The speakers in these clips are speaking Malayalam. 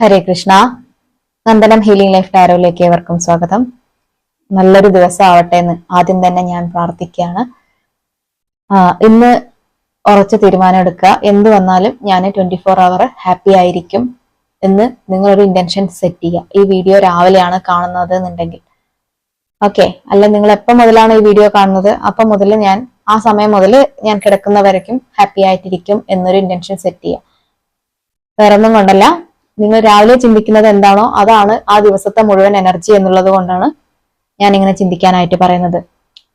ഹരേ കൃഷ്ണ. നന്ദനം ഹീലിംഗ് ലൈഫ് ടാരോയിലേക്ക് ഏവർക്കും സ്വാഗതം. നല്ലൊരു ദിവസം ആവട്ടെ എന്ന് ആദ്യം തന്നെ ഞാൻ പ്രാർത്ഥിക്കുകയാണ്. ഇന്ന് ഉറച്ച തീരുമാനം എടുക്കുക. എന്ത് വന്നാലും ഞാൻ ട്വന്റി ഫോർ അവർ ഹാപ്പി ആയിരിക്കും എന്ന് നിങ്ങളൊരു ഇന്റൻഷൻ സെറ്റ് ചെയ്യുക. ഈ വീഡിയോ രാവിലെയാണ് കാണുന്നത് എന്നുണ്ടെങ്കിൽ ഓക്കെ അല്ല നിങ്ങൾ എപ്പം മുതലാണ് ഈ വീഡിയോ കാണുന്നത്? അപ്പം മുതൽ ഞാൻ ആ സമയം മുതൽ ഞാൻ കിടക്കുന്നവരേക്കും ഹാപ്പി ആയിട്ടിരിക്കും എന്നൊരു ഇന്റൻഷൻ സെറ്റ് ചെയ്യുക. വേറെ ഒന്നും കൊണ്ടല്ല. നിങ്ങൾ രാവിലെ ചിന്തിക്കുന്നത് എന്താണോ അതാണ് ആ ദിവസത്തെ മുഴുവൻ എനർജി എന്നുള്ളത് കൊണ്ടാണ് ഞാൻ ഇങ്ങനെ ചിന്തിക്കാനായിട്ട് പറയുന്നത്.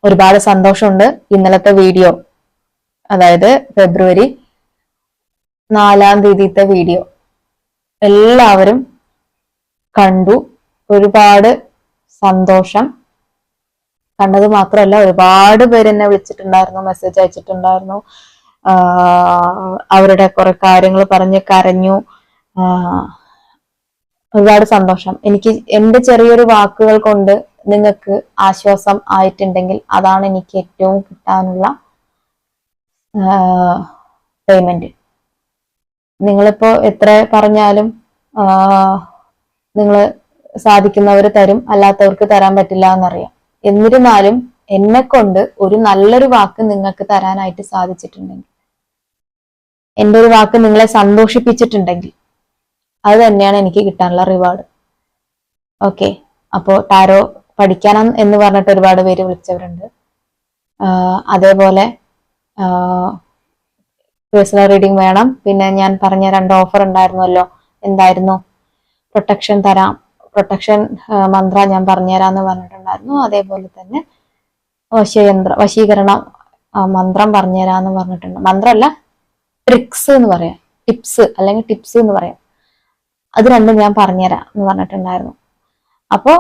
ഒരുപാട് സന്തോഷമുണ്ട് ഇന്നലത്തെ വീഡിയോ അതായത് ഫെബ്രുവരി നാലാം തീയതിത്തെ വീഡിയോ എല്ലാവരും കണ്ടു. ഒരുപാട് സന്തോഷം. കണ്ടത് മാത്രമല്ല ഒരുപാട് പേര് എന്നെ വിളിച്ചിട്ടുണ്ടായിരുന്നു മെസ്സേജ് അയച്ചിട്ടുണ്ടായിരുന്നു. അവരുടെ കുറെ കാര്യങ്ങൾ പറഞ്ഞ് കരഞ്ഞു. ഒരുപാട് സന്തോഷം. എനിക്ക് എന്റെ ചെറിയൊരു വാക്കുകൾ കൊണ്ട് നിങ്ങൾക്ക് ആശ്വാസം ആയിട്ടുണ്ടെങ്കിൽ അതാണ് എനിക്ക് ഏറ്റവും കിട്ടാനുള്ള പേയ്മെന്റ് നിങ്ങളിപ്പോ എത്ര പറഞ്ഞാലും നിങ്ങൾ സാധിക്കുന്നവർ തരും അല്ലാത്തവർക്ക് തരാൻ പറ്റില്ല എന്നറിയാം. എന്നിരുന്നാലും എന്നെ കൊണ്ട് ഒരു നല്ലൊരു വാക്ക് നിങ്ങൾക്ക് തരാനായിട്ട് സാധിച്ചിട്ടുണ്ടെങ്കിൽ എന്റെ ഒരു വാക്ക് നിങ്ങളെ സന്തോഷിപ്പിച്ചിട്ടുണ്ടെങ്കിൽ അത് തന്നെയാണ് എനിക്ക് കിട്ടാനുള്ള റിവാർഡ് ഓക്കെ അപ്പോ ടാരോ പഠിക്കണം എന്ന് പറഞ്ഞിട്ട് ഒരുപാട് പേര് വിളിച്ചവരുണ്ട്. അതേപോലെ പേഴ്സണൽ റീഡിംഗ് വേണം. പിന്നെ ഞാൻ പറഞ്ഞ രണ്ട് ഓഫർ ഉണ്ടായിരുന്നല്ലോ. എന്തായിരുന്നു? പ്രൊട്ടക്ഷൻ തരാം. പ്രൊട്ടക്ഷൻ മന്ത്ര ഞാൻ പറഞ്ഞുതരാന്ന് പറഞ്ഞിട്ടുണ്ടായിരുന്നു. അതേപോലെ തന്നെ വശയന്ത്ര വശീകരണ മന്ത്രം പറഞ്ഞുതരാന്ന് പറഞ്ഞിട്ടുണ്ട്. മന്ത്രമല്ല ട്രിക്സ് എന്ന് പറയാം. ടിപ്സ് അല്ലെങ്കിൽ ടിപ്സ് എന്ന് പറയാം. അത് രണ്ടും ഞാൻ പറഞ്ഞുതരാം എന്ന് പറഞ്ഞിട്ടുണ്ടായിരുന്നു. അപ്പോ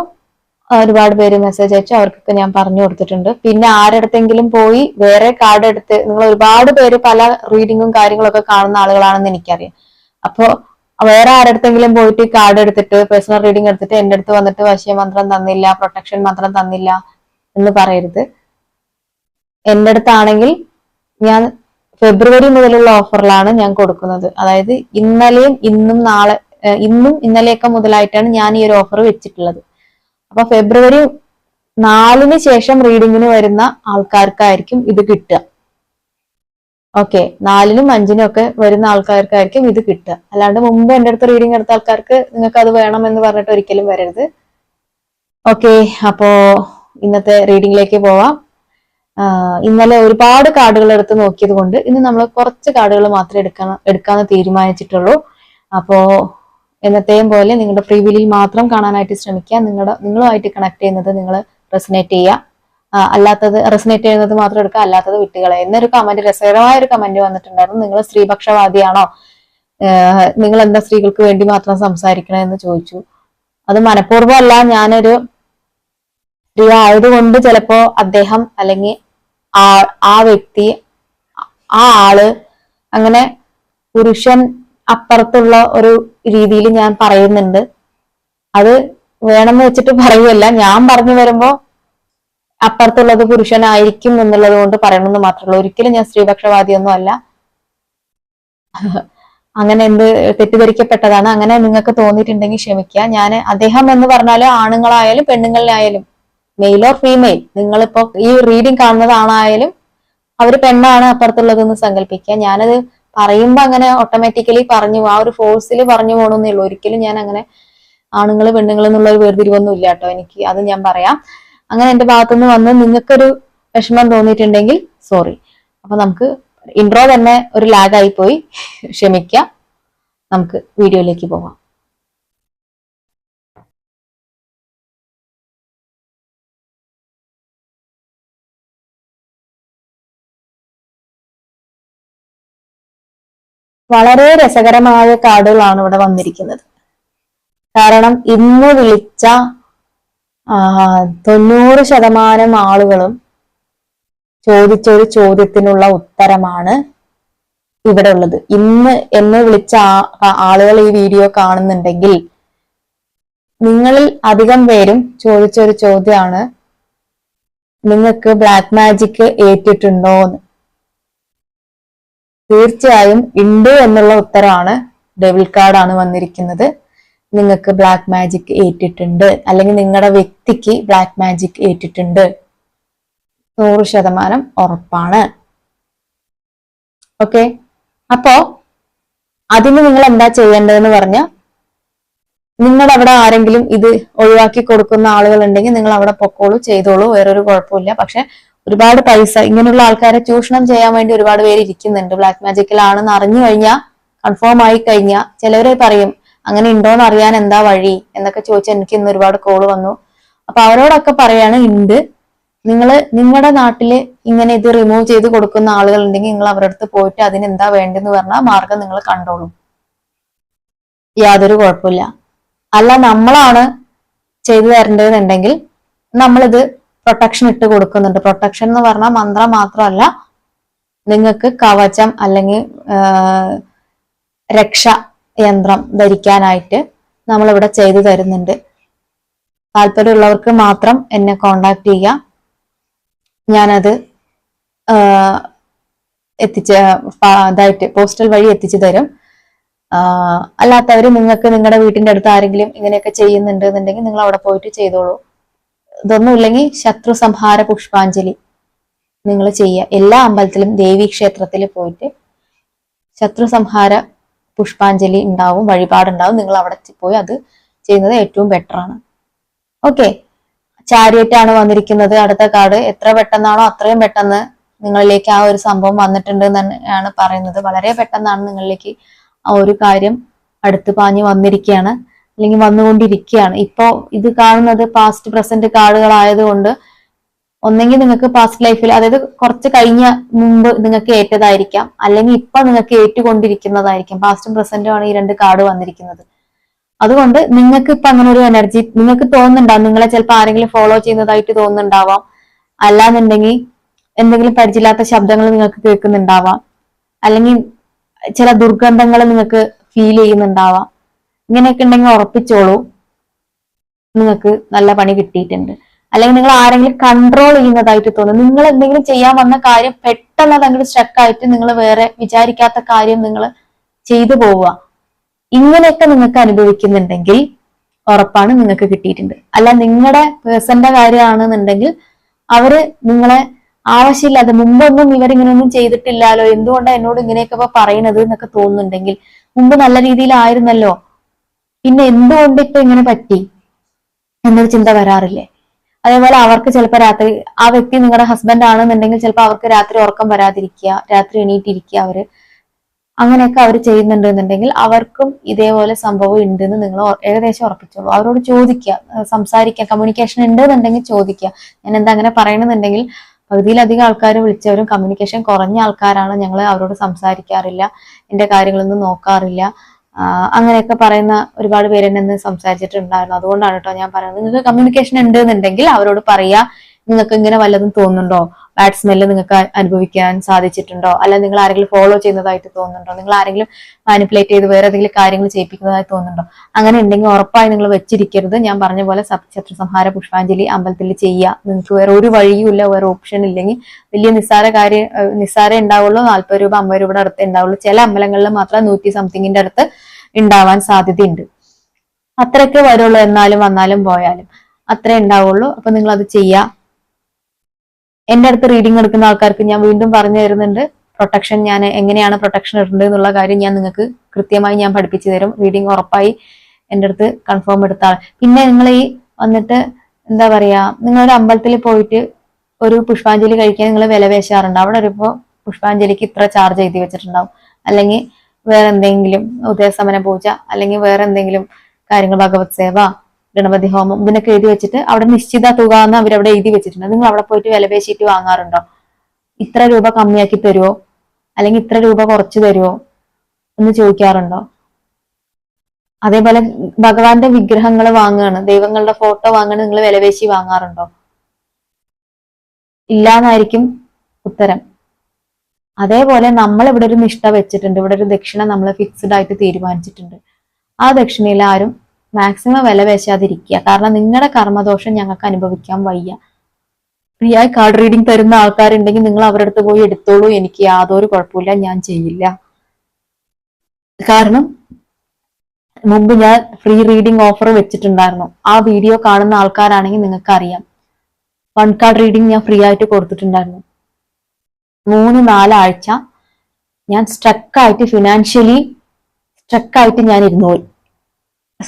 ഒരുപാട് പേര് മെസ്സേജ് അയച്ചു. അവർക്കൊക്കെ ഞാൻ പറഞ്ഞു കൊടുത്തിട്ടുണ്ട്. പിന്നെ ആരടുത്തെങ്കിലും പോയി വേറെ കാർഡ് എടുത്ത് നിങ്ങൾ ഒരുപാട് പേര് പല റീഡിങ്ങും കാര്യങ്ങളൊക്കെ കാണുന്ന ആളുകളാണെന്ന് എനിക്കറിയാം. അപ്പോ വേറെ ആരടുത്തെങ്കിലും പോയിട്ട് കാർഡ് എടുത്തിട്ട് പേഴ്സണൽ റീഡിംഗ് എടുത്തിട്ട് എന്റെ അടുത്ത് വന്നിട്ട് വശ്യമന്ത്രം തന്നില്ല പ്രൊട്ടക്ഷൻ മന്ത്രം തന്നില്ല എന്ന് പറയരുത്. എന്റെ അടുത്താണെങ്കിൽ ഞാൻ ഫെബ്രുവരി മുതലുള്ള ഓഫറിലാണ് ഞാൻ കൊടുക്കുന്നത്. അതായത് ഇന്നലെയും ഇന്നും നാളെ ഇന്നും ഇന്നലെയൊക്കെ മുതലായിട്ടാണ് ഞാൻ ഈ ഒരു ഓഫർ വെച്ചിട്ടുള്ളത്. അപ്പൊ ഫെബ്രുവരി നാലിന് ശേഷം റീഡിങ്ങിന് വരുന്ന ആൾക്കാർക്കായിരിക്കും ഇത് കിട്ടുക. ഓക്കെ നാലിനും അഞ്ചിനും ഒക്കെ വരുന്ന ആൾക്കാർക്കായിരിക്കും ഇത് കിട്ടുക. അല്ലാണ്ട് മുമ്പ് എന്റെ അടുത്ത് റീഡിംഗ് എടുത്ത ആൾക്കാർക്ക് നിങ്ങൾക്ക് അത് വേണം എന്ന് പറഞ്ഞിട്ട് ഒരിക്കലും വരരുത്. ഓക്കെ അപ്പോ ഇന്നത്തെ റീഡിങ്ങിലേക്ക് പോവാം. ഇന്നലെ ഒരുപാട് കാർഡുകൾ എടുത്ത് നോക്കിയത് കൊണ്ട് ഇന്ന് നമ്മൾ കുറച്ച് കാർഡുകൾ മാത്രമേ എടുക്കാൻ എടുക്കാന്ന് തീരുമാനിച്ചിട്ടുള്ളൂ. അപ്പോ എന്നത്തെയും പോലെ നിങ്ങളുടെ ഫ്രീ വില്ലിൽ മാത്രം കാണാനായിട്ട് ശ്രമിക്കുക. നിങ്ങളുടെ നിങ്ങളുമായിട്ട് കണക്ട് ചെയ്യുന്നത് നിങ്ങൾ റെസിനേറ്റ് ചെയ്യുക. അല്ലാത്തത് റെസിനേറ്റ് ചെയ്യുന്നത് മാത്രം എടുക്കുക അല്ലാത്തത് വിട്ടുകളെ എന്നൊരു കമന്റ് രസകരമായ ഒരു കമന്റ് വന്നിട്ടുണ്ടായിരുന്നു. നിങ്ങൾ സ്ത്രീപക്ഷവാദിയാണോ? നിങ്ങൾ എന്താ സ്ത്രീകൾക്ക് വേണ്ടി മാത്രം സംസാരിക്കണം എന്ന് ചോദിച്ചു. അത് മനഃപൂർവമല്ല. ഞാനൊരു സ്ത്രീ ആയതുകൊണ്ട് ചിലപ്പോ അദ്ദേഹം അല്ലെങ്കിൽ ആ ആ വ്യക്തി ആ ആൾ അങ്ങനെ പുരുഷൻ അപ്പുറത്തുള്ള ഒരു രീതിയിൽ ഞാൻ പറയുന്നുണ്ട്. അത് വേണമെന്ന് വെച്ചിട്ട് പറയുമല്ല ഞാൻ പറഞ്ഞു വരുമ്പോ അപ്പുറത്തുള്ളത് പുരുഷനായിരിക്കും എന്നുള്ളത് കൊണ്ട് പറയണമെന്ന് മാത്രമേ ഉള്ളൂ ഒരിക്കലും ഞാൻ സ്ത്രീപക്ഷവാദിയൊന്നും അല്ല. അങ്ങനെ എന്ത് തെറ്റിദ്ധരിക്കപ്പെട്ടതാണ്. അങ്ങനെ നിങ്ങൾക്ക് തോന്നിയിട്ടുണ്ടെങ്കിൽ ക്ഷമിക്കുക. ഞാൻ അദ്ദേഹം എന്ന് പറഞ്ഞാൽ ആണുങ്ങളായാലും പെണ്ണുങ്ങളിലായാലും മെയിൽ ഓർ ഫീമെയിൽ നിങ്ങളിപ്പോ ഈ റീഡിങ് കാണുന്നതാണായാലും അവർ പെണ്ണാണ് അപ്പുറത്തുള്ളതെന്ന് സങ്കല്പിക്കുക. ഞാനത് പറയുമ്പോ അങ്ങനെ ഓട്ടോമാറ്റിക്കലി പറഞ്ഞു ആ ഒരു ഫോഴ്സിൽ പറഞ്ഞു പോകണമെന്നേ ഒരിക്കലും ഞാൻ അങ്ങനെ ആണുങ്ങൾ പെണ്ണുങ്ങൾ എന്നുള്ള ഒരു വേർതിരിവൊന്നും ഇല്ല കേട്ടോ. എനിക്ക് അത് ഞാൻ പറയാം. അങ്ങനെ എന്റെ ഭാഗത്തുനിന്ന് വന്ന് നിങ്ങൾക്കൊരു വിഷമം തോന്നിയിട്ടുണ്ടെങ്കിൽ സോറി അപ്പൊ നമുക്ക് ഇൻട്രോ തന്നെ ഒരു ലാഗായി പോയി. ക്ഷമിക്കാം. നമുക്ക് വീഡിയോയിലേക്ക് പോവാം. വളരെ രസകരമായ കാർഡുകളാണ് ഇവിടെ വന്നിരിക്കുന്നത്. കാരണം ഇന്ന് വിളിച്ച തൊണ്ണൂറ് ശതമാനം ആളുകളും ചോദിച്ച ഒരു ചോദ്യത്തിനുള്ള ഉത്തരമാണ് ഇവിടെ ഉള്ളത്. ഇന്ന് എന്നെ വിളിച്ച ആളുകൾ ഈ വീഡിയോ കാണുന്നുണ്ടെങ്കിൽ നിങ്ങളിൽ അധികം പേരും ചോദിച്ച ഒരു ചോദ്യമാണ് നിങ്ങൾക്ക് ബ്ലാക്ക് മാജിക് ഏറ്റിട്ടുണ്ടോ എന്ന് തീർച്ചയായും ഉണ്ട് എന്നുള്ള ഉത്തരമാണ് ഡെവിൾ കാർഡാണ് വന്നിരിക്കുന്നത്. നിങ്ങൾക്ക് ബ്ലാക്ക് മാജിക് ഏറ്റിട്ടുണ്ട്. അല്ലെങ്കിൽ നിങ്ങളുടെ വ്യക്തിക്ക് ബ്ലാക്ക് മാജിക് ഏറ്റിട്ടുണ്ട്. നൂറ് ശതമാനം ഉറപ്പാണ്. ഓക്കെ അപ്പോ അതിന് നിങ്ങൾ എന്താ ചെയ്യേണ്ടതെന്ന് പറഞ്ഞ നിങ്ങളുടെ അവിടെ ആരെങ്കിലും ഇത് ഒഴിവാക്കി കൊടുക്കുന്ന ആളുകൾ ഉണ്ടെങ്കിൽ നിങ്ങൾ അവിടെ പൊക്കോളൂ ചെയ്തോളൂ. വേറൊരു കുഴപ്പമില്ല പക്ഷെ ഒരുപാട് പൈസ ഇങ്ങനെയുള്ള ആൾക്കാരെ ചൂഷണം ചെയ്യാൻ വേണ്ടി ഒരുപാട് പേര് ഇരിക്കുന്നുണ്ട്. ബ്ലാക്ക് മാജിക്കിലാണെന്ന് അറിഞ്ഞു കഴിഞ്ഞാൽ കൺഫേം ആയി കഴിഞ്ഞാൽ ചിലവരെ പറയും അങ്ങനെ ഉണ്ടോന്ന് അറിയാൻ എന്താ വഴി? എന്നൊക്കെ ചോദിച്ചാൽ എനിക്ക് ഇന്ന് ഒരുപാട് കോൾ വന്നു. അപ്പൊ അവരോടൊക്കെ പറയാണ് ഉണ്ട്. നിങ്ങൾ നിങ്ങളുടെ നാട്ടിൽ ഇങ്ങനെ ഇത് റിമൂവ് ചെയ്ത് കൊടുക്കുന്ന ആളുകൾ ഉണ്ടെങ്കിൽ നിങ്ങൾ അവരുടെ അടുത്ത് പോയിട്ട് അതിന് എന്താ വേണ്ടെന്ന് പറഞ്ഞാൽ മാർഗം നിങ്ങൾ കണ്ടോളും. യാതൊരു കുഴപ്പമില്ല. അല്ല നമ്മളാണ് ചെയ്തു തരേണ്ടതെന്നുണ്ടെങ്കിൽ നമ്മളിത് പ്രൊട്ടക്ഷൻ ഇട്ട് കൊടുക്കുന്നുണ്ട്. പ്രൊട്ടക്ഷൻ എന്ന് പറഞ്ഞാൽ മന്ത്രം മാത്രമല്ല നിങ്ങൾക്ക് കവചം അല്ലെങ്കിൽ രക്ഷ യന്ത്രം ധരിക്കാനായിട്ട് നമ്മളിവിടെ ചെയ്തു തരുന്നുണ്ട്. താല്പര്യമുള്ളവർക്ക് മാത്രം എന്നെ കോണ്ടാക്ട് ചെയ്യുക. ഞാനത് എത്തിച്ച് ഇതായിട്ട് പോസ്റ്റൽ വഴി എത്തിച്ചു തരും. അല്ലാത്തവർ നിങ്ങൾക്ക് നിങ്ങളുടെ വീട്ടിന്റെ അടുത്ത് ആരെങ്കിലും ഇങ്ങനെയൊക്കെ ചെയ്യുന്നുണ്ട് എന്നുണ്ടെങ്കിൽ നിങ്ങൾ അവിടെ പോയിട്ട് ചെയ്തോളൂ. ഇതൊന്നും ഇല്ലെങ്കിൽ ശത്രു സംഹാര പുഷ്പാഞ്ജലി നിങ്ങൾ ചെയ്യുക. എല്ലാ അമ്പലത്തിലും ദേവീ ക്ഷേത്രത്തിൽ പോയിട്ട് ശത്രു സംഹാര പുഷ്പാഞ്ജലി ഉണ്ടാവും വഴിപാടുണ്ടാവും. നിങ്ങൾ അവിടെ പോയി അത് ചെയ്യുന്നത് ഏറ്റവും ബെറ്റർ ആണ്. ഓക്കെ ചാരിയറ്റ് വന്നിരിക്കുന്നത്? അടുത്ത കാർഡ് എത്ര പെട്ടെന്നാണോ അത്രയും പെട്ടെന്ന് നിങ്ങളിലേക്ക് ആ ഒരു സംഭവം വന്നിട്ടുണ്ട് തന്നെയാണ് പറയുന്നത്. വളരെ പെട്ടെന്നാണ് നിങ്ങളിലേക്ക് ആ ഒരു കാര്യം അടുത്ത് പാഞ്ഞു വന്നിരിക്കുകയാണ്. അല്ലെങ്കിൽ വന്നുകൊണ്ടിരിക്കുകയാണ്. ഇപ്പോ ഇത് കാണുന്നത് പാസ്റ്റ് പ്രസന്റ് കാർഡുകളായതുകൊണ്ട് ഒന്നെങ്കിൽ നിങ്ങൾക്ക് പാസ്റ്റ് ലൈഫിൽ അതായത് കുറച്ച് കഴിഞ്ഞ മുമ്പ് നിങ്ങൾക്ക് ഏറ്റതായിരിക്കാം. അല്ലെങ്കിൽ ഇപ്പൊ നിങ്ങൾക്ക് ഏറ്റുകൊണ്ടിരിക്കുന്നതായിരിക്കും. പാസ്റ്റും പ്രസന്റും ആണ് ഈ രണ്ട് കാർഡ് വന്നിരിക്കുന്നത്. അതുകൊണ്ട് നിങ്ങൾക്ക് ഇപ്പൊ അങ്ങനെ ഒരു എനർജി നിങ്ങൾക്ക് തോന്നുന്നുണ്ടാവും. നിങ്ങളെ ചിലപ്പോൾ ആരെങ്കിലും ഫോളോ ചെയ്യുന്നതായിട്ട് തോന്നുന്നുണ്ടാവാം. അല്ലാന്നുണ്ടെങ്കിൽ എന്തെങ്കിലും പരിചയമില്ലാത്ത ശബ്ദങ്ങൾ നിങ്ങൾക്ക് കേൾക്കുന്നുണ്ടാവാം. അല്ലെങ്കിൽ ചില ദുർഗന്ധങ്ങൾ നിങ്ങൾക്ക് ഫീൽ ചെയ്യുന്നുണ്ടാവാം. ഇങ്ങനെയൊക്കെ ഉണ്ടെങ്കിൽ ഉറപ്പിച്ചോളൂ. നിങ്ങൾക്ക് നല്ല പണി കിട്ടിയിട്ടുണ്ട്. അല്ലെങ്കിൽ നിങ്ങൾ ആരെങ്കിലും കൺട്രോൾ ചെയ്യുന്നതായിട്ട് തോന്നും നിങ്ങൾ എന്തെങ്കിലും ചെയ്യാൻ വന്ന കാര്യം പെട്ടെന്ന് അതങ്ങോട്ട് സ്റ്റക്ക് ആയിട്ട് നിങ്ങൾ വേറെ വിചാരിക്കാത്ത കാര്യം നിങ്ങൾ ചെയ്തു പോവുക. ഇങ്ങനെയൊക്കെ നിങ്ങൾക്ക് അനുഭവിക്കുന്നുണ്ടെങ്കിൽ ഉറപ്പാണ് നിങ്ങൾക്ക് കിട്ടിയിട്ടുണ്ട്. അല്ല നിങ്ങളുടെ പേഴ്സന്റെ കാര്യമാണെന്നുണ്ടെങ്കിൽ അവർ നിങ്ങളെ ആവശ്യമില്ലാതെ മുമ്പൊന്നും ഇവരിങ്ങനെയൊന്നും ചെയ്തിട്ടില്ലല്ലോ. എന്തുകൊണ്ടാണ് എന്നോട് ഇങ്ങനെയൊക്കെ പറയണത് എന്നൊക്കെ തോന്നുന്നുണ്ടെങ്കിൽ മുമ്പ് നല്ല രീതിയിലായിരുന്നല്ലോ. പിന്നെ എന്തുകൊണ്ട് ഇപ്പൊ ഇങ്ങനെ പറ്റി? എന്നൊരു ചിന്ത വരാറില്ലേ? അതേപോലെ അവർക്ക് ചിലപ്പോൾ രാത്രി ആ വ്യക്തി നിങ്ങളുടെ ഹസ്ബൻഡ് ആണെന്നുണ്ടെങ്കിൽ ചിലപ്പോൾ അവർക്ക് രാത്രി ഉറക്കം വരാതിരിക്കുക രാത്രി എണീറ്റിരിക്കുക അവർ. അങ്ങനെയൊക്കെ അവർ ചെയ്യുന്നുണ്ട് എന്നുണ്ടെങ്കിൽ അവർക്കും ഇതേപോലെ സംഭവം ഉണ്ടെന്ന് നിങ്ങൾ ഏകദേശം ഉറപ്പിച്ചോളൂ. അവരോട് ചോദിക്കുക സംസാരിക്കുക കമ്മ്യൂണിക്കേഷൻ ഉണ്ട് എന്നുണ്ടെങ്കിൽ ചോദിക്കുക. ഞാൻ എന്താ അങ്ങനെ പറയണമെന്നുണ്ടെങ്കിൽ പകുതിയിലധികം ആൾക്കാർ വിളിച്ചവരും കമ്മ്യൂണിക്കേഷൻ കുറഞ്ഞ ആൾക്കാരാണ് ഞങ്ങൾ അവരോട് സംസാരിക്കാറില്ല എന്റെ കാര്യങ്ങളൊന്നും നോക്കാറില്ല. അങ്ങനെയൊക്കെ പറയുന്ന ഒരുപാട് പേര് എന്നെ സംസാരിച്ചിട്ടുണ്ടായിരുന്നു. അതുകൊണ്ടാണ് കേട്ടോ ഞാൻ പറയുന്നത്. നിങ്ങൾക്ക് കമ്മ്യൂണിക്കേഷൻ ഉണ്ട് എന്നുണ്ടെങ്കിൽ അവരോട് പറയാ. നിങ്ങൾക്ക് ഇങ്ങനെ വല്ലതും തോന്നുന്നുണ്ടോ? ബാഡ് സ്മെല്ല് നിങ്ങൾക്ക് അനുഭവിക്കാൻ സാധിച്ചിട്ടുണ്ടോ? അല്ല നിങ്ങൾ ആരെങ്കിലും ഫോളോ ചെയ്യുന്നതായിട്ട് തോന്നുന്നുണ്ടോ? നിങ്ങൾ ആരെങ്കിലും മാനിപ്പുലേറ്റ് ചെയ്ത് വേറെ ഏതെങ്കിലും കാര്യങ്ങൾ ചെയ്യിപ്പിക്കുന്നതായി തോന്നുന്നുണ്ടോ? അങ്ങനെ ഉണ്ടെങ്കിൽ ഉറപ്പായി നിങ്ങൾ വെച്ചിരിക്കരുത്. ഞാൻ പറഞ്ഞ പോലെ ശത്രു സംഹാര പുഷ്പാഞ്ജലി അമ്പലത്തിൽ ചെയ്യുക നിങ്ങൾക്ക് വേറെ ഒരു വഴിയും ഇല്ല വേറെ ഓപ്ഷൻ ഇല്ലെങ്കിൽ വലിയ നിസ്സാര കാര്യം നിസ്സാരം ഉണ്ടാവുള്ളൂ. നാൽപ്പത് രൂപ അമ്പത് രൂപയുടെ അടുത്ത് ഉണ്ടാവുള്ളൂ. ചില അമ്പലങ്ങളിൽ മാത്രം നൂറ്റി സംതിങ്ങിന്റെ അടുത്ത് ഉണ്ടാവാൻ സാധ്യതയുണ്ട്. അത്രയൊക്കെ വരുള്ളൂ എന്നാലും വന്നാലും പോയാലും. അത്രേ ഉണ്ടാവുള്ളൂ. അപ്പൊ നിങ്ങൾ അത് ചെയ്യുക എന്റെ അടുത്ത് റീഡിംഗ് എടുക്കുന്ന ആൾക്കാർക്ക് ഞാൻ വീണ്ടും പറഞ്ഞു തരുന്നുണ്ട്. പ്രൊട്ടക്ഷൻ ഞാൻ എങ്ങനെയാണ് പ്രൊട്ടക്ഷൻ ഇടേണ്ടത് എന്നുള്ള കാര്യം ഞാൻ നിങ്ങൾക്ക് കൃത്യമായി ഞാൻ പഠിപ്പിച്ചു തരും. റീഡിംഗ് ഉറപ്പായി എന്റെ അടുത്ത് കൺഫേം എടുത്താൽ പിന്നെ നിങ്ങൾ ഈ വന്നിട്ട് എന്താ പറയാ നിങ്ങളൊരു അമ്പലത്തിൽ പോയിട്ട് ഒരു പുഷ്പാഞ്ജലി കഴിക്കാൻ നിങ്ങൾ വില പേശാറുണ്ട്. അവിടെ വരുമ്പോൾ പുഷ്പാഞ്ജലിക്ക് ഇത്ര ചാർജ് എഴുതി വെച്ചിട്ടുണ്ടാവും. അല്ലെങ്കിൽ വേറെ എന്തെങ്കിലും ഉദയസമന പൂജ അല്ലെങ്കിൽ വേറെ എന്തെങ്കിലും കാര്യങ്ങൾ ഭഗവത് സേവ ഗണപതി ഹോമം ഇതിനൊക്കെ എഴുതി വെച്ചിട്ട് അവിടെ നിശ്ചിത തുക എന്ന് അവരവിടെ എഴുതി വെച്ചിട്ടുണ്ട്. നിങ്ങൾ അവിടെ പോയിട്ട് വിലപേശിയിട്ട് വാങ്ങാറുണ്ടോ? ഇത്ര രൂപ കമ്മിയാക്കി തരുമോ അല്ലെങ്കിൽ ഇത്ര രൂപ കുറച്ച് തരുമോ എന്ന് ചോദിക്കാറുണ്ടോ? അതേപോലെ ഭഗവാന്റെ വിഗ്രഹങ്ങൾ വാങ്ങുകയാണ്. ദൈവങ്ങളുടെ ഫോട്ടോ വാങ്ങുകയാണ്. നിങ്ങൾ വിലപേശി വാങ്ങാറുണ്ടോ? ഇല്ലാന്നായിരിക്കും ഉത്തരം. അതേപോലെ നമ്മൾ ഇവിടെ ഒരു നിഷ്ഠ വെച്ചിട്ടുണ്ട്. ഇവിടെ ഒരു ദക്ഷിണ നമ്മൾ ഫിക്സ്ഡ് ആയിട്ട് തീരുമാനിച്ചിട്ടുണ്ട്. ആ ദക്ഷിണയിൽ ആരും മാക്സിമം വില പേശാതിരിക്കുക കാരണം നിങ്ങളുടെ കർമ്മദോഷം ഞങ്ങൾക്ക് അനുഭവിക്കാൻ വയ്യ. ഫ്രീ ആയി കാർഡ് റീഡിംഗ് തരുന്ന ആൾക്കാരുണ്ടെങ്കിൽ നിങ്ങൾ അവരുടെ അടുത്ത് പോയി എടുത്തോളൂ. എനിക്ക് യാതൊരു കുഴപ്പമില്ല ഞാൻ ചെയ്യില്ല. കാരണം മുമ്പ് ഞാൻ ഫ്രീ റീഡിംഗ് ഓഫർ വെച്ചിട്ടുണ്ടായിരുന്നു. ആ വീഡിയോ കാണുന്ന ആൾക്കാരാണെങ്കിൽ നിങ്ങൾക്ക് അറിയാം വൺ കാർഡ് റീഡിംഗ് ഞാൻ ഫ്രീ ആയിട്ട് കൊടുത്തിട്ടുണ്ടായിരുന്നു. മൂന്ന് നാലാഴ്ച ഞാൻ സ്ട്രക്കായിട്ട് ഫിനാൻഷ്യലി സ്ട്രക്കായിട്ട് ഞാൻ ഇരുന്നു പോയി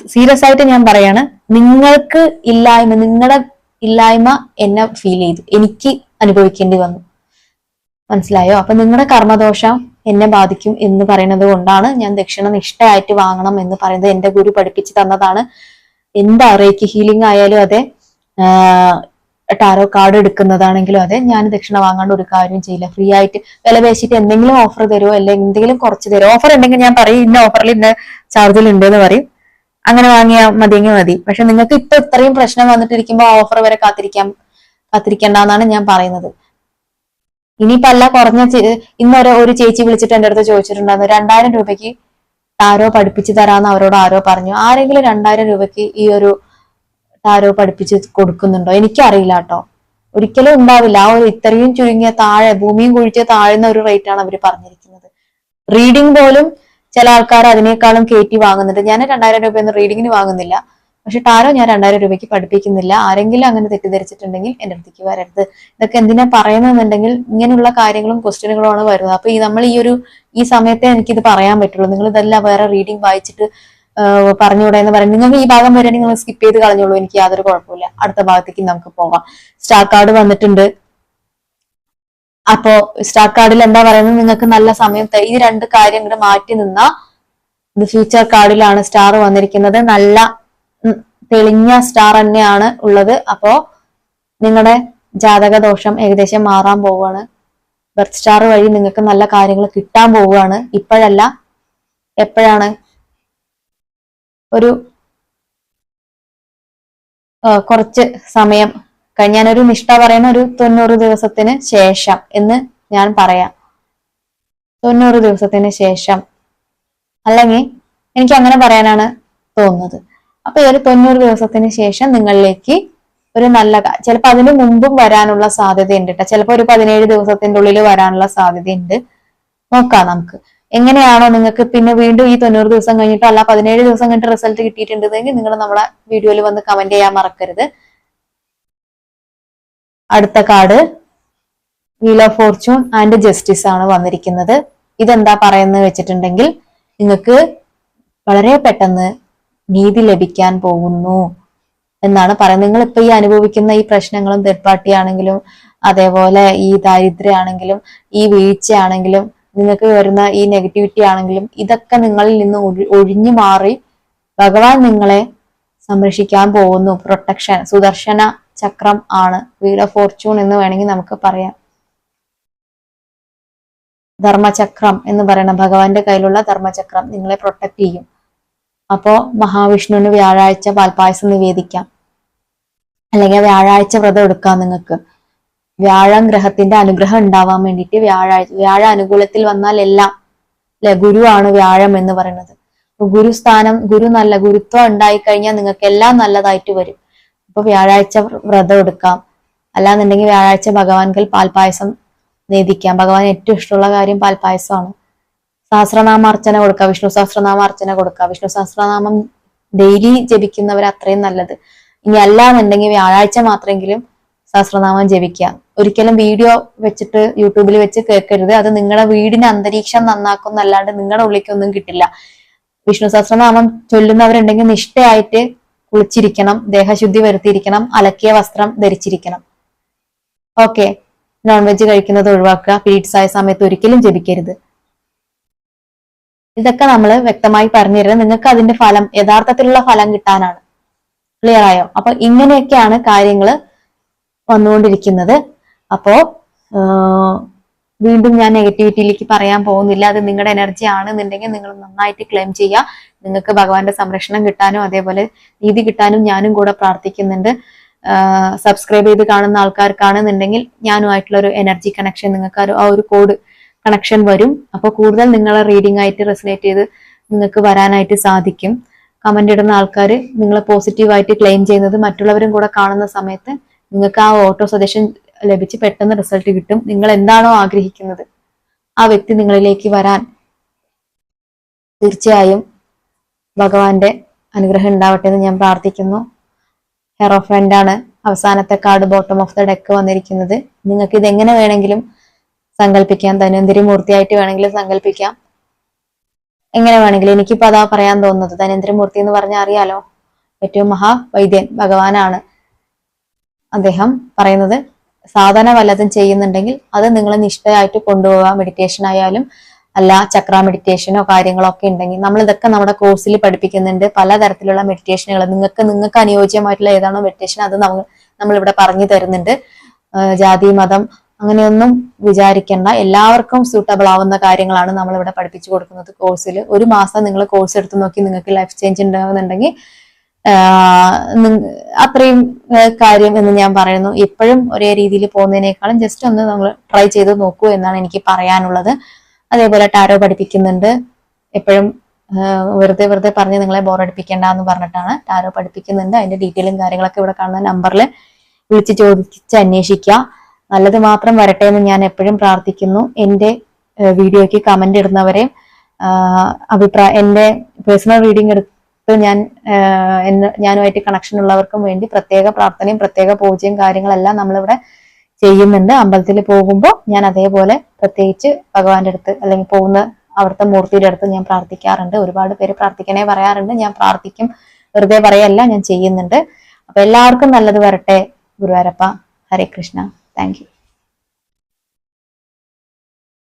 സീരിയസ് ആയിട്ട് ഞാൻ പറയാണ് നിങ്ങൾക്ക് ഇല്ലായ്മ നിങ്ങളുടെ ഇല്ലായ്മ എന്നെ ഫീൽ ചെയ്തു. എനിക്ക് അനുഭവിക്കേണ്ടി വന്നു. മനസ്സിലായോ? അപ്പൊ നിങ്ങളുടെ കർമ്മദോഷം എന്നെ ബാധിക്കും എന്ന് പറയുന്നത് കൊണ്ടാണ് ഞാൻ ദക്ഷിണ നിഷ്ഠയായിട്ട് വാങ്ങണം എന്ന് പറയുന്നത് എന്റെ ഗുരു പഠിപ്പിച്ചു തന്നതാണ്. എന്താ റേക്ക് ഹീലിംഗ് ആയാലും അതെ. ടാരോ കാർഡ് എടുക്കുന്നതാണെങ്കിലും അതെ ഞാൻ ദക്ഷിണ വാങ്ങാണ്ട് ഒരു കാര്യം ചെയ്യില്ല. ഫ്രീ ആയിട്ട് വില പേശിയിട്ട് എന്തെങ്കിലും ഓഫർ തരുമോ അല്ലെങ്കിൽ എന്തെങ്കിലും കുറച്ച് തരുമോ ഓഫർ ഉണ്ടെങ്കിൽ ഞാൻ പറയും ഇന്ന ഓഫറിൽ ഇന്ന ചാർജിൽ ഉണ്ട് എന്ന് പറയും. അങ്ങനെ വാങ്ങിയാൽ മതിയെങ്കിൽ മതി. പക്ഷെ നിങ്ങൾക്ക് ഇപ്പൊ ഇത്രയും പ്രശ്നം വന്നിട്ടിരിക്കുമ്പോൾ ഓഫർ വരെ കാത്തിരിക്കാൻ കാത്തിരിക്കേണ്ടെന്നാണ് ഞാൻ പറയുന്നത്. ഇനിയിപ്പോ അല്ല കുറഞ്ഞ ഇന്നൊരു ഒരു ചേച്ചി വിളിച്ചിട്ട് എന്റെ അടുത്ത് ചോദിച്ചിട്ടുണ്ടായിരുന്നു രണ്ടായിരം രൂപയ്ക്ക് ആരോ പഠിപ്പിച്ചു തരാന്ന് അവരോട് ആരോ പറഞ്ഞു. ആരെങ്കിലും രണ്ടായിരം രൂപയ്ക്ക് ഈ ഒരു ടാരോ പഠിപ്പിച്ച് കൊടുക്കുന്നുണ്ടോ? എനിക്കറിയില്ല കേട്ടോ. ഒരിക്കലും ഉണ്ടാവില്ല. ആ ഒരു ഇത്രയും ചുരുങ്ങിയ താഴെ ഭൂമിയും കുഴിച്ച് താഴ്ന്ന ഒരു റേറ്റ് ആണ് അവർ പറഞ്ഞിരിക്കുന്നത്. റീഡിംഗ് പോലും ചില ആൾക്കാർ അതിനേക്കാളും കയറ്റി വാങ്ങുന്നുണ്ട് ഞാൻ രണ്ടായിരം രൂപയൊന്നും റീഡിങ്ങിന് വാങ്ങുന്നില്ല. പക്ഷെ ടാരോ ഞാൻ രണ്ടായിരം രൂപയ്ക്ക് പഠിപ്പിക്കുന്നില്ല. ആരെങ്കിലും അങ്ങനെ തെറ്റിദ്ധരിച്ചിട്ടുണ്ടെങ്കിൽ എന്റെ അടുത്തേക്ക് വരരുത്. ഇതൊക്കെ എന്തിനാ പറയുന്നതെന്നുണ്ടെങ്കിൽ ഇങ്ങനെയുള്ള കാര്യങ്ങളും ക്വസ്റ്റ്യനുകളുമാണ് വരുന്നത്. അപ്പൊ ഈ നമ്മൾ ഈ ഒരു ഈ സമയത്തെ എനിക്കിത് പറയാൻ പറ്റുള്ളൂ. നിങ്ങൾ ഇതെല്ലാം വേറെ റീഡിംഗ് വായിച്ചിട്ട് പറഞ്ഞുകൂടെ എന്ന് പറയുന്നത്. നിങ്ങൾക്ക് ഈ ഭാഗം വരെ നിങ്ങൾ സ്കിപ്പ് ചെയ്ത് കളഞ്ഞോളൂ. എനിക്ക് യാതൊരു കുഴപ്പമില്ല അടുത്ത ഭാഗത്തേക്ക് നമുക്ക് പോവാം സ്റ്റാർ കാർഡ് വന്നിട്ടുണ്ട്. അപ്പോ സ്റ്റാർ കാർഡിൽ എന്താ പറയുന്നത്? നിങ്ങൾക്ക് നല്ല സമയം ഈ രണ്ട് കാര്യം ഇവിടെ മാറ്റി നിന്ന ഫ്യൂച്ചർ കാർഡിലാണ് സ്റ്റാർ വന്നിരിക്കുന്നത്. നല്ല തെളിഞ്ഞ സ്റ്റാർ തന്നെയാണ് ഉള്ളത്. അപ്പോ നിങ്ങളുടെ ജാതക ദോഷം ഏകദേശം മാറാൻ പോവുകയാണ്. ബർത്ത് സ്റ്റാർ വഴി നിങ്ങൾക്ക് നല്ല കാര്യങ്ങൾ കിട്ടാൻ പോവുകയാണ്. ഇപ്പോഴല്ല എപ്പോഴാണ് ഒരു കുറച്ച് സമയം ഞാനൊരു നിഷ്ഠ പറയുന്ന ഒരു തൊണ്ണൂറ് ദിവസത്തിന് ശേഷം എന്ന് ഞാൻ പറയാം. തൊണ്ണൂറ് ദിവസത്തിന് ശേഷം. അല്ലെങ്കിൽ എനിക്ക് അങ്ങനെ പറയാനാണ് തോന്നുന്നത്. അപ്പൊ ഈ ഒരു തൊണ്ണൂറ് ദിവസത്തിന് ശേഷം നിങ്ങളിലേക്ക് ഒരു നല്ല ചിലപ്പോൾ അതിന് മുമ്പും വരാനുള്ള സാധ്യതയുണ്ട് കേട്ടോ ചിലപ്പോൾ ഒരു പതിനേഴ് ദിവസത്തിന്റെ ഉള്ളിൽ വരാനുള്ള സാധ്യതയുണ്ട്. നോക്കാം നമുക്ക്. എങ്ങനെയാണോ നിങ്ങൾക്ക് പിന്നെ വീണ്ടും ഈ തൊണ്ണൂറ് ദിവസം കഴിഞ്ഞിട്ടോ അല്ല പതിനേഴ് ദിവസം കഴിഞ്ഞിട്ട് റിസൾട്ട് കിട്ടിയിട്ടുണ്ടെങ്കിൽ നിങ്ങൾ നമ്മളെ വീഡിയോയിൽ വന്ന് കമന്റ് ചെയ്യാൻ മറക്കരുത്. അടുത്ത card wheel of fortune and justice ആണ് വന്നിരിക്കുന്നത്. ഇതെന്താ പറയുന്നത് വെച്ചിട്ടുണ്ടെങ്കിൽ നിങ്ങൾക്ക് വളരെ പെട്ടെന്ന് നീതി ലഭിക്കാൻ പോകുന്നു എന്നാണ് പറയുന്നത്. നിങ്ങൾ ഇപ്പൊ ഈ അനുഭവിക്കുന്ന ഈ പ്രശ്നങ്ങളും തേർഡ് പാർട്ടി ആണെങ്കിലും അതേപോലെ ഈ ദാരിദ്ര്യമാണെങ്കിലും ഈ വീഴ്ചയാണെങ്കിലും നിങ്ങൾക്ക് വരുന്ന ഈ നെഗറ്റിവിറ്റി ആണെങ്കിലും ഇതൊക്കെ നിങ്ങളിൽ നിന്ന് ഒഴി- ഒഴിഞ്ഞു മാറി ഭഗവാൻ നിങ്ങളെ സംരക്ഷിക്കാൻ പോകുന്നു. പ്രൊട്ടക്ഷൻ സുദർശന ചക്രം ആണ്. വീൽ ഓഫ് ഫോർച്യൂൺ എന്ന് വേണമെങ്കിൽ നമുക്ക് പറയാം. ധർമ്മചക്രം എന്ന് പറയുന്ന ഭഗവാന്റെ കയ്യിലുള്ള ധർമ്മചക്രം നിങ്ങളെ പ്രൊട്ടക്ട് ചെയ്യും. അപ്പോ മഹാവിഷ്ണുവിന് വ്യാഴാഴ്ച പാൽപ്പായസം നിവേദിക്കാം. അല്ലെങ്കിൽ വ്യാഴാഴ്ച വ്രതം എടുക്കാം നിങ്ങൾക്ക്. വ്യാഴം ഗ്രഹത്തിന്റെ അനുഗ്രഹം ഉണ്ടാവാൻ വേണ്ടിയിട്ട് വ്യാഴാഴ്ച വ്യാഴ അനുകൂലത്തിൽ വന്നാൽ എല്ലാം അല്ലെ ഗുരുവാണ് വ്യാഴം എന്ന് പറയുന്നത്. ഗുരു ഗുരുസ്ഥാനം ഗുരു നല്ല ഗുരുത്വം ഉണ്ടായി കഴിഞ്ഞാൽ നിങ്ങൾക്ക് എല്ലാം നല്ലതായിട്ട് വരും. അപ്പൊ വ്യാഴാഴ്ച വ്രതം എടുക്കാം. അല്ലാന്നുണ്ടെങ്കിൽ വ്യാഴാഴ്ച ഭഗവാൻകൽ പാൽപായസം നേദിക്കാം. ഭഗവാൻ ഏറ്റവും ഇഷ്ടമുള്ള കാര്യം പാൽപായസമാണ്. സഹസ്രനാമാർച്ചന കൊടുക്കുക വിഷ്ണു സഹസ്രനാമാർച്ചന കൊടുക്കുക വിഷ്ണു സഹസ്രനാമം ഡെയിലി ജപിക്കുന്നവർ അത്രയും നല്ലത്. ഇനി അല്ലാന്നുണ്ടെങ്കിൽ വ്യാഴാഴ്ച മാത്രമെങ്കിലും സഹസ്രനാമം ജപിക്കുക. ഒരിക്കലും വീഡിയോ വെച്ചിട്ട് യൂട്യൂബിൽ വെച്ച് കേൾക്കരുത്. അത് നിങ്ങളുടെ വീടിന്റെ അന്തരീക്ഷം നന്നാക്കുന്നല്ലാണ്ട് നിങ്ങളുടെ ഉള്ളിലേക്കൊന്നും കിട്ടില്ല. വിഷ്ണു സഹസ്രനാമം ചൊല്ലുന്നവരുണ്ടെങ്കിൽ നിഷ്ഠയായിട്ട് കുളിച്ചിരിക്കണം ദേഹശുദ്ധി വരുത്തിയിരിക്കണം അലക്കിയ വസ്ത്രം ധരിച്ചിരിക്കണം. ഓക്കെ. നോൺ വെജ് കഴിക്കുന്നത് ഒഴിവാക്കുക. പീരീഡ്സ് ആയ സമയത്ത് ഒരിക്കലും ജപിക്കരുത്. ഇതൊക്കെ നമ്മൾ വ്യക്തമായി പറഞ്ഞു തരുന്നത് നിങ്ങൾക്ക് അതിന്റെ ഫലം യഥാർത്ഥത്തിലുള്ള ഫലം കിട്ടാനാണ്. ക്ലിയർ ആയോ? അപ്പൊ ഇങ്ങനെയൊക്കെയാണ് കാര്യങ്ങൾ വന്നുകൊണ്ടിരിക്കുന്നത്. അപ്പോ വീണ്ടും ഞാൻ നെഗറ്റിവിറ്റിയിലേക്ക് പറയാൻ പോകുന്നില്ല. അത് നിങ്ങളുടെ എനർജി ആണെന്നുണ്ടെങ്കിൽ നിങ്ങൾ നന്നായിട്ട് ക്ലെയിം ചെയ്യുക. നിങ്ങൾക്ക് ഭഗവാന്റെ സംരക്ഷണം കിട്ടാനും അതേപോലെ നീതി കിട്ടാനും ഞാനും കൂടെ പ്രാർത്ഥിക്കുന്നുണ്ട്. സബ്സ്ക്രൈബ് ചെയ്ത് കാണുന്ന ആൾക്കാർക്കാണെന്നുണ്ടെങ്കിൽ ഞാനുമായിട്ടുള്ള ഒരു എനർജി കണക്ഷൻ നിങ്ങൾക്ക് ആ ഒരു- കോഡ് കണക്ഷൻ വരും. അപ്പോൾ കൂടുതൽ നിങ്ങളെ റീഡിംഗ് ആയിട്ട് റെസിനേറ്റ് ചെയ്ത് നിങ്ങൾക്ക് വരാനായിട്ട് സാധിക്കും. കമന്റ് ഇടുന്ന ആൾക്കാർ നിങ്ങളെ പോസിറ്റീവായിട്ട് ക്ലെയിം ചെയ്യുന്നത് മറ്റുള്ളവരും കൂടെ കാണുന്ന സമയത്ത് നിങ്ങൾക്ക് ആ ഓട്ടോ സജഷൻ ലഭിച്ച് പെട്ടെന്ന് റിസൾട്ട് കിട്ടും. നിങ്ങൾ എന്താണോ ആഗ്രഹിക്കുന്നത് ആ വ്യക്തി നിങ്ങളിലേക്ക് വരാൻ തീർച്ചയായും ഭഗവാന്റെ അനുഗ്രഹം ഉണ്ടാവട്ടെ എന്ന് ഞാൻ പ്രാർത്ഥിക്കുന്നു. ഹെറോ ഓഫ് ആണ് അവസാനത്തെ card bottom of the deck വന്നിരിക്കുന്നത്. നിങ്ങൾക്ക് ഇത് എങ്ങനെ വേണമെങ്കിലും സങ്കല്പിക്കാം ധന്വന്തരി മൂർത്തിയായിട്ട് വേണമെങ്കിലും സങ്കല്പിക്കാം എങ്ങനെ വേണമെങ്കിലും. എനിക്കിപ്പോ അതാ പറയാൻ തോന്നുന്നത്. ധന്വന്തരി മൂർത്തി എന്ന് പറഞ്ഞാൽ അറിയാലോ ഏറ്റവും മഹാവൈദ്യൻ ഭഗവാനാണ്. അദ്ദേഹം പറയുന്നത് സാധന വല്ലതും ചെയ്യുന്നുണ്ടെങ്കിൽ അത് നിങ്ങൾ നിഷ്ഠയായിട്ട് കൊണ്ടുപോകാം മെഡിറ്റേഷൻ ആയാലും അല്ല ചക്ര മെഡിറ്റേഷനോ കാര്യങ്ങളോ ഒക്കെ ഉണ്ടെങ്കിൽ നമ്മൾ ഇതൊക്കെ നമ്മുടെ കോഴ്സിൽ പഠിപ്പിക്കുന്നുണ്ട്. പലതരത്തിലുള്ള മെഡിറ്റേഷനുകൾ നിങ്ങൾക്ക് നിങ്ങൾക്ക് അനുയോജ്യമായിട്ടുള്ള ഏതാണോ മെഡിറ്റേഷൻ അത് നമ്മൾ നമ്മളിവിടെ പറഞ്ഞു തരുന്നുണ്ട്. ജാതി മതം അങ്ങനെയൊന്നും വിചാരിക്കേണ്ട. എല്ലാവർക്കും സൂട്ടബിൾ ആവുന്ന കാര്യങ്ങളാണ് നമ്മൾ ഇവിടെ പഠിപ്പിച്ചു കൊടുക്കുന്നത് കോഴ്സിൽ ഒരു മാസം നിങ്ങൾ കോഴ്സ് എടുത്ത് നോക്കി നിങ്ങൾക്ക് ലൈഫ് ചേഞ്ച് ഉണ്ടാകുന്നുണ്ടെങ്കിൽ അത്രയും കാര്യം എന്ന് ഞാൻ പറയുന്നു. ഇപ്പോഴും ഒരേ രീതിയിൽ പോകുന്നതിനേക്കാളും ജസ്റ്റ് ഒന്ന് നമ്മൾ ട്രൈ ചെയ്ത് നോക്കൂ എന്നാണ് എനിക്ക് പറയാനുള്ളത്. അതേപോലെ ടാരോ പഠിപ്പിക്കുന്നുണ്ട്. എപ്പോഴും വെറുതെ വെറുതെ പറഞ്ഞ് നിങ്ങളെ ബോറടിപ്പിക്കേണ്ട എന്ന് പറഞ്ഞിട്ടാണ് ടാരോ പഠിപ്പിക്കുന്നുണ്ട്. അതിന്റെ ഡീറ്റെയിലും കാര്യങ്ങളൊക്കെ ഇവിടെ കാണുന്ന നമ്പറിൽ വിളിച്ച് ചോദിച്ച് അന്വേഷിക്കുക. നല്ലത് മാത്രം വരട്ടെ എന്ന് ഞാൻ എപ്പോഴും പ്രാർത്ഥിക്കുന്നു. എന്റെ വീഡിയോയ്ക്ക് കമന്റ് ഇടുന്നവരെയും അഭിപ്രായം എന്റെ പേഴ്സണൽ റീഡിംഗ് എടുത്ത് ഞാൻ ഞാനുമായിട്ട് കണക്ഷൻ ഉള്ളവർക്കും വേണ്ടി പ്രത്യേക പ്രാർത്ഥനയും പ്രത്യേക പൂജയും കാര്യങ്ങളെല്ലാം നമ്മളിവിടെ ചെയ്യുന്നുണ്ട്. അമ്പലത്തിൽ പോകുമ്പോൾ ഞാൻ അതേപോലെ പ്രത്യേകിച്ച് ഭഗവാന്റെ അടുത്ത് അല്ലെങ്കിൽ പോകുന്ന അവിടുത്തെ മൂർത്തിയുടെ അടുത്ത് ഞാൻ പ്രാർത്ഥിക്കാറുണ്ട്. ഒരുപാട് പേര് പ്രാർത്ഥിക്കണേ പറയാറുണ്ട്. ഞാൻ പ്രാർത്ഥിക്കും വെറുതെ പറയല്ല ഞാൻ ചെയ്യുന്നുണ്ട്. അപ്പൊ എല്ലാവർക്കും നല്ലത് വരട്ടെ. ഗുരുവാരപ്പ ഹരേ കൃഷ്ണ. താങ്ക്